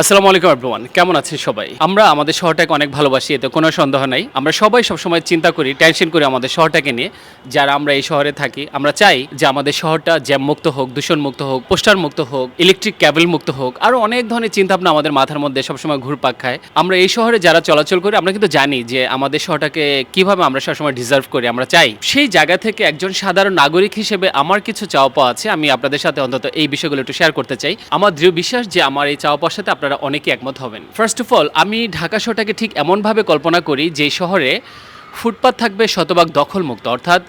আসসালামু আলাইকুম এভরিওয়ান কেমন আছেন সবাই? আমরা আমাদের শহরটাকে অনেক ভালোবাসি, এতে কোনো সন্দেহ নাই। আমরা সবাই সবসময় চিন্তা করি টেনশন করি আমাদের শহরটাকে নিয়ে। যারা আমরা এই শহরে থাকি, আমরা চাই যে আমাদের শহরটা জ্যাম মুক্ত হোক, দূষণ মুক্ত হোক, পোস্টার মুক্ত হোক ইলেকট্রিক ক্যাবেল মুক্ত হোক আরও অনেক ধরনের চিন্তা ভাবনা আমাদের মাথার মধ্যে সবসময় ঘুরপাক খায়। আমরা এই শহরে যারা চলাচল করি, আমরা কিন্তু জানি যে আমাদের শহরটাকে কীভাবে আমরা সবসময় ডিজার্ভ করি, আমরা চাই। সেই জায়গা থেকে একজন সাধারণ নাগরিক হিসেবে আমার কিছু চাওয়া পাওয়া আছে, আমি আপনাদের সাথে অন্তত এই বিষয়গুলো একটু শেয়ার করতে চাই। আমার দৃঢ় বিশ্বাস যে আমার এই চাওয়া পাওয়ার সাথে আপনারা অনেকেই একমত হবেন। ফার্স্ট অফ অল আমি ঢাকা শহরটাকে ঠিক এমনভাবে কল্পনা করি যে শহরে ফুটপাত থাকবে শতভাগ দখলমুক্ত। অর্থাৎ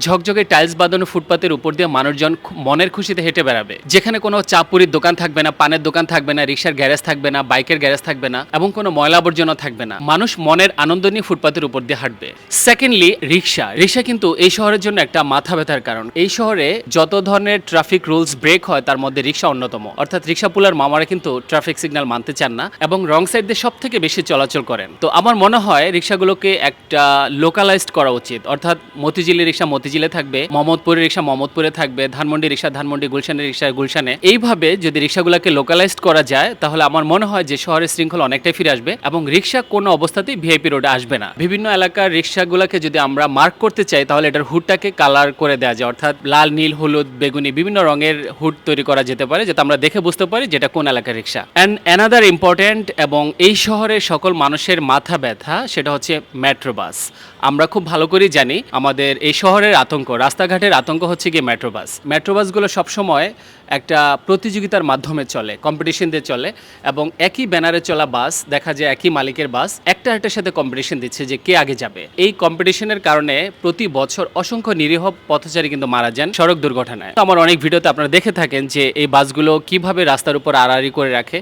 ঝকঝকে টাইলস বাঁধানো ফুটপাতের উপর দিয়ে মানুষজন মনের খুশিতে হেঁটে বেড়াবে। যেখানে কোনো চাপুরির দোকান থাকবে না, পানের দোকান থাকবে না, রিক্সার গ্যারেজ থাকবে না, বাইকের গ্যারেজ থাকবে না এবং কোনো ময়লা আবর্জনা থাকবে না। মানুষ মনের আনন্দ নিয়ে ফুটপাতের উপর দিয়ে হাঁটবে। সেকেন্ডলি রিক্সা। রিক্সা কিন্তু এই শহরের জন্য একটা মাথা ব্যথার কারণ। এই শহরে যত ধরনের ট্রাফিক রুলস ব্রেক হয়, তার মধ্যে রিক্সা অন্যতম। অর্থাৎ রিক্সা পুলার মামারা কিন্তু ট্রাফিক সিগন্যাল মানতে চান না এবং রং সাইড দিয়ে সব থেকে বেশি চলাচল করেন। তো আমার মনে হয় রিক্সাগুলোকে একটা লোকালাইজড করা উচিত। অর্থাৎ মতিঝিলি রিক্সা মতিঝিলে থাকবে, মোহাম্মদপুরের রিক্সা মোহাম্মদপুরে থাকবে, ধানমন্ডি রিক্সা ধানমন্ডি গুলশানের রিক্সা গুলশানে। এইভাবে যদি রিক্সাগুলোকে লোকালাইজড করা যায়, তাহলে আমার মনে হয় যে শহরের শৃঙ্খলা অনেকটাই ফিরে আসবে এবং রিক্সা কোনো অবস্থাতেই ভিআইপি রোডে আসবে না। বিভিন্ন এলাকার রিক্সাগুলোকে যদি আমরা মার্ক করতে চাই, তাহলে এটার হুডটাকে কালার করে দেওয়া যায়। অর্থাৎ লাল, নীল, হলুদ, বেগুনি বিভিন্ন রঙের হুড তৈরি করা যেতে পারে, যাতে আমরা দেখে বুঝতে পারি যেটা কোন এলাকার রিক্সা অ্যান্ড অ্যানাদার ইম্পর্ট্যান্ট এবং এই শহরের সকল মানুষের মাথা ব্যথা, সেটা হচ্ছে মেট্রো বাস আমরা খুব ভালো করেই জানি, আমাদের এই শহরের আতঙ্ক। রাস্তাঘাটের আতঙ্ক হচ্ছে গিয়ে মেট্রো বাস মেট্রো বাসগুলো সবসময় একটা প্রতিযোগিতার মাধ্যমে চলে কম্পিটিশন দিয়ে চলে এবং একই ব্যানারে চলা বাস দেখা যায় একই মালিকের বাস একটা একটার সাথে কম্পিটিশন দিচ্ছে যে কে আগে যাবে। এই কম্পিটিশনের কারণে প্রতি বছর অসংখ্য নিরীহ পথচারী কিন্তু মারা যান সড়ক দুর্ঘটনায়। আমার অনেক ভিডিওতে আপনারা দেখে থাকেন যে এই বাসগুলো কীভাবে রাস্তার উপর আড়াআড়ি করে রাখে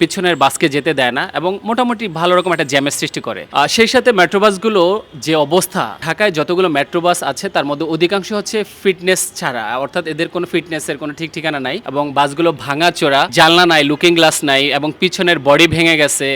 পিছনের বাসকে যেতে দেয় না এবং মোটামুটি ভালো রকম একটা জ্যামের সৃষ্টি করে। সেই সাথে মেট্রো বাসগুলো যে অবস্থা, ঢাকায় যতগুলো মেট্রো বাস আছে তার মধ্যে অধিকাংশ হচ্ছে ফিটনেস ছাড়া। অর্থাৎ এদের কোনো ফিটনেসের কোনো ঠিক ঠিকানা নাই এবং বাসগুলো ভাঙা চোরা, জানলা নাই লুকিং গ্লাস নাই এবং পিছনের বডি ভেঙে গেছে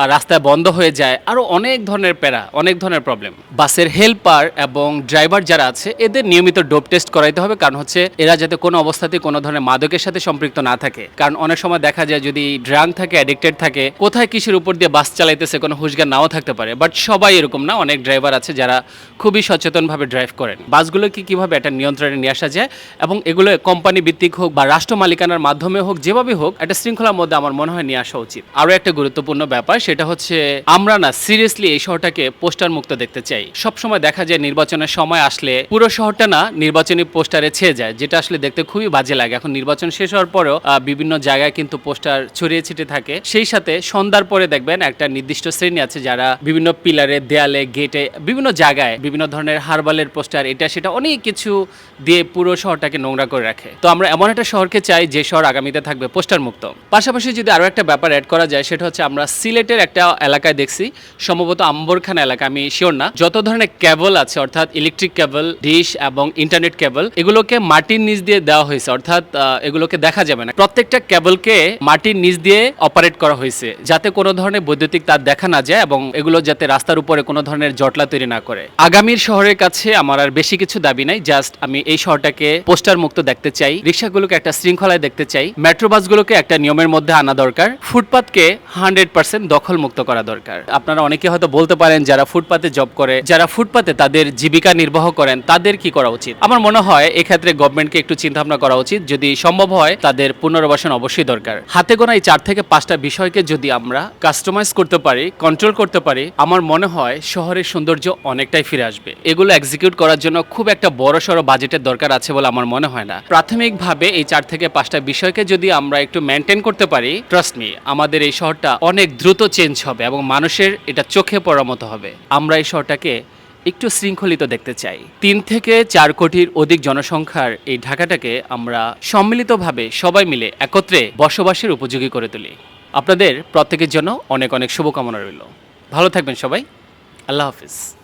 আর রাস্তায় বন্ধ হয়ে যায়। আরও অনেক ধরনের প্যারা, অনেক ধরনের প্রবলেম বাসের হেল্পার এবং ড্রাইভার যারা আছে, এদের নিয়মিত ডোপ টেস্ট করাইতে হবে। কারণ হচ্ছে এরা যাতে কোনো অবস্থাতেই কোনো ধরনের মাদকের সাথে সম্পৃক্ত না থাকে। কারণ অনেক সময় দেখা যায় যদি ড্রাং থাকে অ্যাডিক্টেড থাকে, কোথায় কিসের উপর দিয়ে বাস চালাইতেছে কোনো হুশজ্ঞান নাও থাকতে পারে। বাট সবাই এরকম না, অনেক ড্রাইভার আছে যারা খুবই সচেতনভাবে ড্রাইভ করেন। বাসগুলোকে কীভাবে একটা নিয়ন্ত্রণে নিয়ে আসা যায় এবং এগুলো কোম্পানি ভিত্তিক হোক বা রাষ্ট্র মালিকানার মাধ্যমে হোক, যেভাবে হোক, একটা শৃঙ্খলার মধ্যে আমার মনে হয় নিয়ে আসা উচিত। আরও একটা গুরুত্বপূর্ণ ব্যাপার, সেটা হচ্ছে আমরা না সিরিয়াসলি এই শহরটাকে পোস্টার মুক্ত দেখতে চাই। সবসময় দেখা যায় নির্বাচনের সময় আসলে পুরো শহরটা না নির্বাচনী পোস্টারে ছেয়ে যায়, যেটা আসলে দেখতে খুবই বাজে লাগে। এখন নির্বাচন শেষ হওয়ার পরেও বিভিন্ন জায়গায় কিন্তু পোস্টার ছড়িয়ে ছিটিয়ে থাকে। সেই সাথে সন্ধ্যার পরে দেখবেন একটা নির্দিষ্ট শ্রেণি আছে যারা বিভিন্ন পিলারে, দেয়ালে, গেটে, বিভিন্ন জায়গায় বিভিন্ন ধরনের হারবালের পোস্টার এটা সেটা অনেক কিছু দিয়ে পুরো শহরটাকে নোংরা করে রাখে। তো আমরা এমন একটা শহরকে চাই যে শহর আগামীতে থাকবে পোস্টার মুক্ত পাশাপাশি যদি আরও একটা ব্যাপার অ্যাড করা যায়, সেটা হচ্ছে আমরা সিলেটের একটা এলাকায় দেখছি, সম্ভবত আম্বরখানা এলাকা, আমি শিওর না। যত ধরনের কেবল আছে, অর্থাৎ ইলেকট্রিক কেবল ডিশ এবং ইন্টারনেট কেবল এগুলোকে মাটির নিচ দিয়ে দেওয়া হয়েছে। অর্থাৎ এগুলোকে দেখা যাবে না। প্রত্যেকটা কেবলকে মাটির নিচ দিয়ে অপারেট করা হয়েছে, যাতে কোনো ধরনের বৈদ্যুতিক তার দেখা না যায় এবং এগুলো যাতে রাস্তার উপরে কোনো ধরনের জটলা তৈরি না করে। আগামীর শহরের কাছে আমার আর বেশি কিছু দাবি নাই জাস্ট আমি এই শহরটাকে পোস্টার মুক্ত দেখতে চাই, রিক্সাগুলোকে একটা শৃঙ্খলায় দেখতে চাই মেট্রো বাসগুলোকে একটা নিয়মের মধ্যে আনা দরকার, ফুটপাতকে হান্ড্রেড পার্সেন্ট দখল মুক্ত করা দরকার। আপনারা অনেকে হয়তো বলতে পারেন, যারা ফুটপাতে জব করে, যারা ফুটপাতে তাদের জীবিকা নির্বাহ করেন, তাদের কি করা উচিত? আমার মনে হয় এক্ষেত্রে গভর্নমেন্টকে একটু চিন্তা ভাবনা করা উচিত, যদি সম্ভব হয় তাদের পুনর্বাসন অবশ্যই দরকার। হাতে গোনা এই চার থেকে পাঁচটা বিষয়কে যদি আমরা কাস্টমাইজ করতে পারি কন্ট্রোল করতে পারি, আমার মনে হয় শহরের সৌন্দর্য অনেকটাই ফিরে আসবে। এগুলো এক্সিকিউট করার জন্য খুব একটা বড় সড়ো বাজেটের দরকার আছে বলে আমার মনে হয় না। প্রাথমিকভাবে এই চার থেকে পাঁচটা বিষয়কে যদি আমরা একটু মেনটেন করতে পারি ট্রাস্ট মি আমাদের এই শহরটা অনেক দ্রুত চেঞ্জ হবে এবং মানুষের এটা চোখে পড়ার মতো হবে। আমরা এই শহরটাকে একটু শৃঙ্খলিত দেখতে চাই। তিন থেকে চার কোটির অধিক জনসংখ্যার এই ঢাকাটাকে আমরা সম্মিলিতভাবে সবাই মিলে একত্রে বসবাসের উপযোগী করে তুলি। আপনাদের প্রত্যেকের জন্য অনেক অনেক শুভকামনা রইল। ভালো থাকবেন সবাই। আল্লাহ হাফিজ।